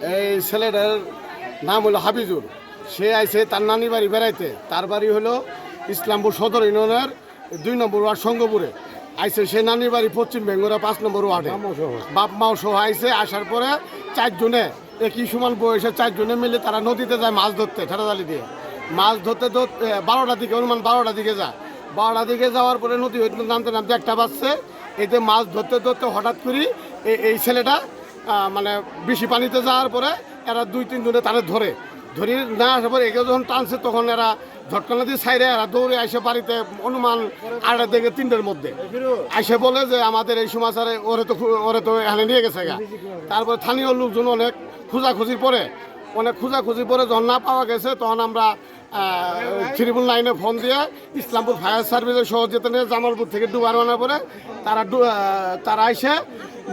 এই ছেলেটার নাম হলো হাবিজুর সে আইছে তার নানি বাড়ি বেড়াইতে। তার বাড়ি হলো ইসলামপুর সদর ইউনিয়নের দুই নম্বর ওয়ার্ড সঙ্গপুরে আইসে সে নানি বাড়ি পশ্চিম বেঙ্গরা পাঁচ নম্বর ওয়ার্ডে। বাপ মাও সহ আইছে আসার পরে চারজনে একই সমান বয়সে চারজনে মিলে তারা নদীতে যায় মাছ ধরতে ঠেটাজালি দিয়ে। মাছ ধরতে ধরতে বারোটার দিকে অনুমান বারোটার দিকে যায়। বারোটার দিকে যাওয়ার পরে নদী হইতে নামতে নামতে একটা বাজছে। এতে মাছ ধরতে ধরতে হঠাৎ করি এই- ছেলেটা মানে বেশি পানিতে যাওয়ার পরে এরা দুই, তিন জনে তারা ধরে। ধরে না আসার পরে একে যখন টানছে, তখন এরা ঝটকানা দিয়ে সাইডে এরা দৌড়ে আসে বাড়িতে অনুমান আড়াই থেকে তিনটের মধ্যে। আসে বলে যে, আমাদের এই সমাচারে ওরে তো ওরে তো এখানে নিয়ে গেছে গা। তারপর স্থানীয় লোকজন অনেক খোঁজাখুঁজির পরে, অনেক খোঁজাখুঁজি পরে যখন না পাওয়া গেছে, তখন আমরা ট্রিপল নাইনে ফোন দিয়ে ইসলামপুর ফায়ার সার্ভিসের সহযোগিতা নিয়ে জামালপুর থেকে ডুবার আনার পরে তারা তারা এসে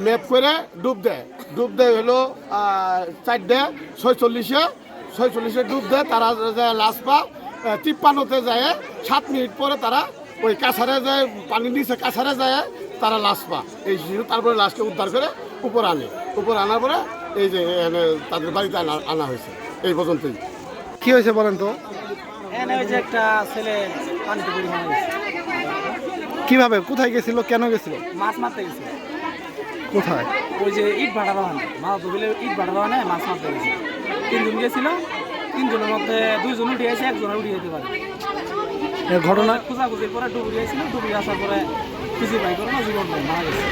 ম্যাপ করে ডুব দেয়। ডুব দেয় হলো চারটে ছয়চল্লিশে ছয়চল্লিশে ডুব দেয় তারা যায় লাস্ট পা তিপ্পান্নতে যায় সাত মিনিট পরে তারা ওই কাছারে যায় পানির নিচে কাছারে যায় তারা লাশ পা। এই শিশু তারপরে লাশকে উদ্ধার করে উপর আনে। উপর আনার পরে এই যে তাদের বাড়িতে আনা আনা হয়েছে। এই পর্যন্তই। কি হয়েছে বলেন তো? একটা ছেলে পানিতে কীভাবে? কোথায় গেছিল? কেন গেছিল? মাছ মারতে গেছে কোথায়? ওই যে ইট ভাড়া বাহানে মাছ ধরলে ইট ভাড়া বাহানে মাছ মারতে গেছে। তিনজন গেছিল তিনজনের মধ্যে দুইজন উঠে আছে একজন উঠে যেতে পারে। ঘটনা খোঁজাখুঁজির পরে ডুবুরি আসছিল ডুবুরি আসার পরে খুঁজে পাই করে না জীবন মারা গেছে।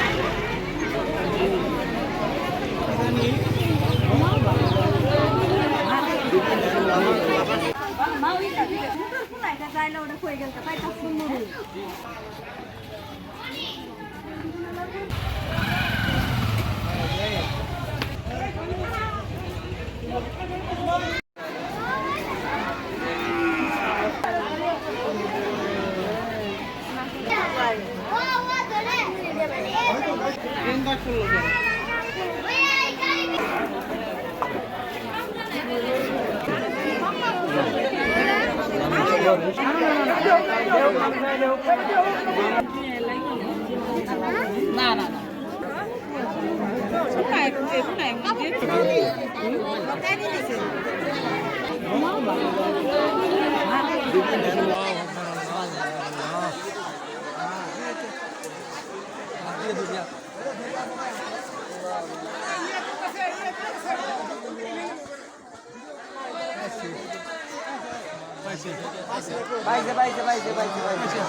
না না না Wow. বাইছে বাইছে বাইছে বাইছে বাইছে